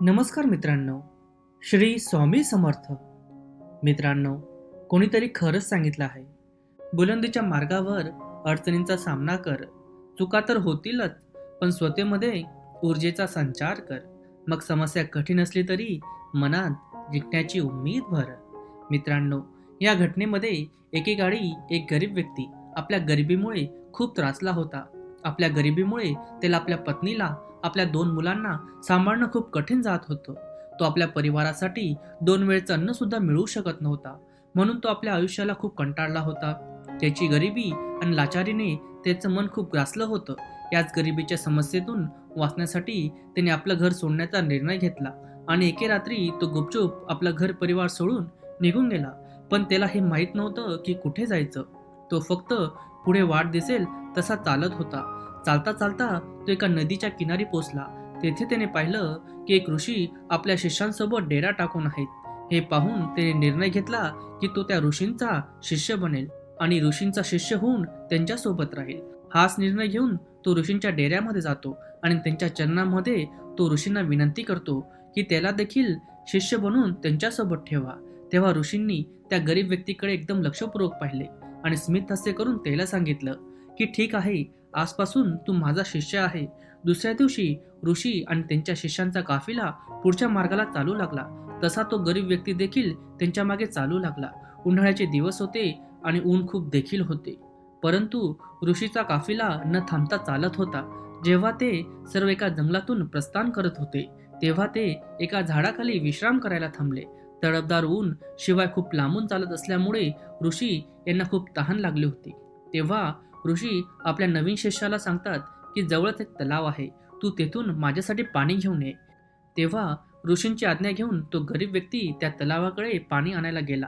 नमस्कार मित्रांनो. श्री स्वामी समर्थ. मित्रांनो कोणीतरी खरंच सांगितलं आहे. बुलंदीच्या मार्गावर अडचणींचा सामना कर. चुका तर होतीलच पण स्वतःमध्ये ऊर्जेचा संचार कर. मग समस्या कठीण असली तरी मनात जिंकण्याची उम्मीद भर. मित्रांनो या घटनेमध्ये एकेकाळी एक गरीब व्यक्ती आपल्या गरिबीमुळे खूप त्रासला होता. आपल्या गरिबीमुळे त्याला आपल्या पत्नीला आपल्या दोन मुलांना सांभाळणं खूप कठीण जात होतं. तो आपल्या परिवारासाठी दोन वेळचं अन्नसुद्धा मिळू शकत नव्हता. म्हणून तो आपल्या आयुष्याला खूप कंटाळला होता. त्याची गरिबी आणि लाचारीने त्याचं मन खूप ग्रासलं होतं. याच गरिबीच्या समस्येतून वाचण्यासाठी त्याने आपलं घर सोडण्याचा निर्णय घेतला आणि एके रात्री तो गुपचूप आपलं घर परिवार सोडून निघून गेला. पण त्याला हे माहीत नव्हतं की कुठे जायचं. तो फक्त पुढे वाट दिसेल तसा चालत होता. चालता चालता तो एका नदीच्या किनारी पोचला. तेथे त्याने पाहिलं की एक ऋषी आपल्या शिष्यांसोबत डेरा टाकून आहेत. हे पाहून त्याने निर्णय घेतला की तो त्या ऋषींचा शिष्य बनेल आणि ऋषींचा शिष्य होऊन त्यांच्यासोबत राहील. हाच निर्णय घेऊन तो ऋषींच्या डेऱ्यामध्ये जातो आणि त्यांच्या चरणामध्ये तो ऋषींना विनंती करतो की त्याला देखील शिष्य बनवून त्यांच्यासोबत ठेवा. तेव्हा ऋषींनी त्या गरीब व्यक्तीकडे एकदम लक्षपूर्वक पाहिले आणि स्मित हास्य करून त्याला सांगितलं की ठीक आहे आजपासून तू माझा शिष्य आहे. दुसऱ्या दिवशी ऋषी आणि त्यांच्या शिष्यांचा काफिला पुढच्या मार्गाला चालू लागला. तसा तो गरीब व्यक्ती देखील त्यांच्या मागे चालू लागला. उन्हाळ्याचे दिवस होते आणि ऊन खूप देखील होते. परंतु ऋषीचा काफिला न थांबता चालत होता. जेव्हा ते सर्व एका जंगलातून प्रस्थान करत होते तेव्हा ते एका झाडाखाली विश्राम करायला थांबले. तडपदार ऊन शिवाय खूप लांबून चालत असल्यामुळे ऋषी यांना खूप तहान लागली होती. तेव्हा ऋषी आपल्या नवीन शिष्याला सांगतात की जवळच एक तलाव आहे. तू तेथून माझ्यासाठी पाणी घेऊन ये. तेव्हा ऋषींची आज्ञा घेऊन तो गरीब व्यक्ती त्या तलावाकडे पाणी आणायला गेला.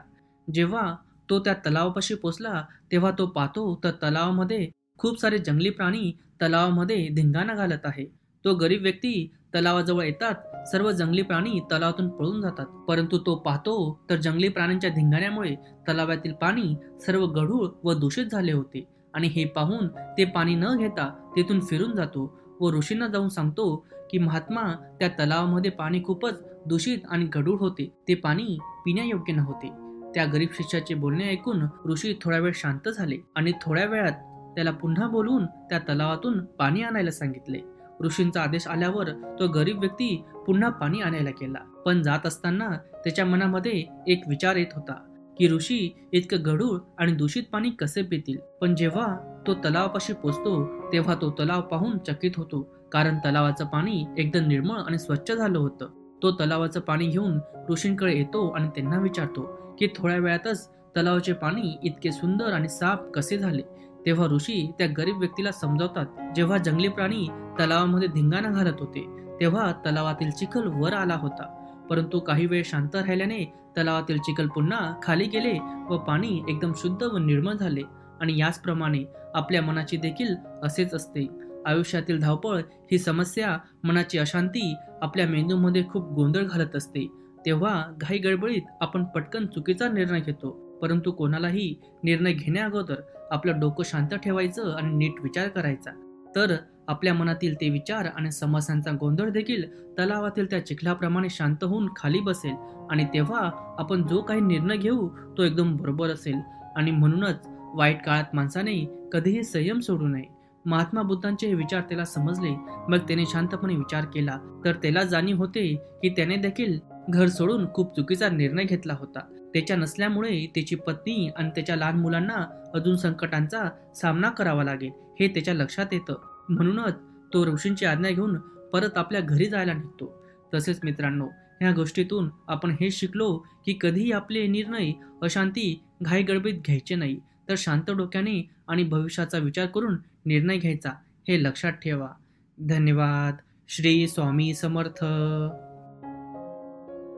जेव्हा तो त्या तलावापाशी पोचला तेव्हा तो पाहतो तर तलावामध्ये खूप सारे जंगली प्राणी तलावामध्ये धिंगाणा घालत आहे. तो गरीब व्यक्ती तलावाजवळ येतात सर्व जंगली प्राणी तलावातून पळून जातात. परंतु तो पाहतो तर जंगली प्राण्यांच्या धिंगाण्यामुळे तलावातील पाणी सर्व गढूळ व दूषित झाले होते. आणि हे पाहून ते पाणी न घेता तेथून फिरून जातो व ऋषींना जाऊन सांगतो की महात्मा त्या तलावामध्ये पाणी खूपच दूषित आणि गढूळ होते. ते पाणी पिण्यायोग्य नव्हते. त्या गरीब शिष्याचे बोलणे ऐकून ऋषी थोडा वेळ शांत झाले आणि थोड्या वेळात त्याला पुन्हा बोलवून त्या तलावातून पाणी आणायला सांगितले. ऋषींचा आदेश आल्यावर तो गरीब व्यक्ती पुन्हा पाणी आणायला गेला. पण जात असताना त्याच्या मनामध्ये एक विचार येत होता. की ऋषी इतकं गढूळ आणि दूषित पाणी कसे पितील? पण जेव्हा तो तलावापाशी पोचतो तेव्हा तो तलाव पाहून चकित होतो कारण तलावाचं पाणी एकदम निर्मळ आणि स्वच्छ झालं होतं. तो तलावाचं पाणी घेऊन ऋषींकडे येतो आणि त्यांना विचारतो की थोड्या वेळातच तलावाचे पाणी इतके सुंदर आणि साफ कसे झाले? तेव्हा ऋषी त्या गरीब व्यक्तीला समजावतात जेव्हा जंगली प्राणी तलावामध्ये धिंगाणा घालत होते तेव्हा तलावातील चिखल वर आला होता. परंतु काही वेळ शांत राहिल्याने तलावातील चिखल पुन्हा खाली गेले व पाणी एकदम शुद्ध व निर्मळ झाले. आणि याचप्रमाणे आपल्या मनाची देखील असेच असते. आयुष्यातील धावपळ ही समस्या मनाची अशांती आपल्या मेंदूमध्ये खूप गोंधळ घालत असते. तेव्हा घाई गडबडीत आपण पटकन चुकीचा निर्णय घेतो. परंतु कोणालाही निर्णय घेण्याअगोदर आपलं डोकं शांत ठेवायचं आणि नीट विचार करायचा. तर आपल्या मनातील ते विचार आणि समस्यांचा गोंधळ देखील तलावातील त्या चिखलाप्रमाणे शांत होऊन खाली बसेल. आणि तेव्हा आपण जो काही निर्णय घेऊ तो एकदम बरोबर असेल. आणि म्हणूनच वाईट काळात माणसाने कधीही संयम सोडू नये. महात्मा बुद्धांचे हे विचार त्याला समजले. मग त्याने शांतपणे विचार केला. तर त्याला जाणीव होते की त्याने देखील घर सोडून खूप चुकीचा निर्णय घेतला होता. त्याच्या नसल्यामुळे त्याची पत्नी आणि त्याच्या लहान मुलांना अजून संकटांचा सामना करावा लागेल हे त्याच्या लक्षात येतं. म्हणूनच तो ऋषींची आज्ञा घेऊन परत आपल्या घरी जायला निघतो. तसेच मित्रांनो ह्या गोष्टीतून आपण हे शिकलो की कधीही आपले निर्णय अशांती घाईगडबीत घ्यायचे नाही. तर शांत डोक्याने आणि भविष्याचा विचार करून निर्णय घ्यायचा हे लक्षात ठेवा. धन्यवाद. श्री स्वामी समर्थ.